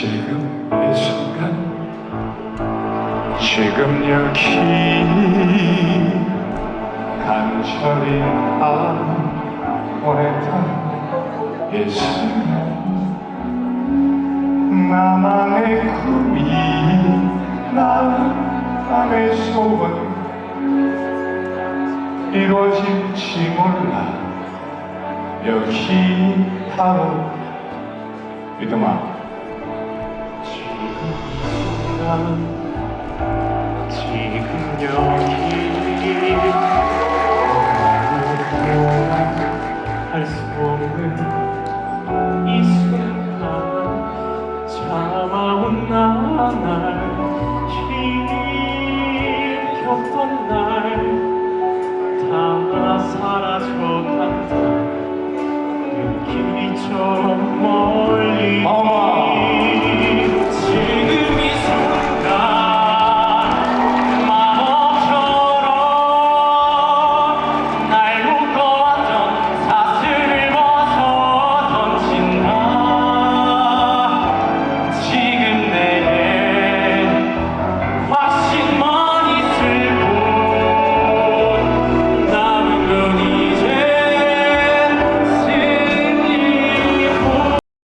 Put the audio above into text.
지금 이 순간 지금 여기 간절히 아 보냈던 이 순간 나만의 꿈이 나만의 소원 이루어질지 몰라. 여기 바로 믿음아 지금 여기 할수 없는 이 순간 참아온 나날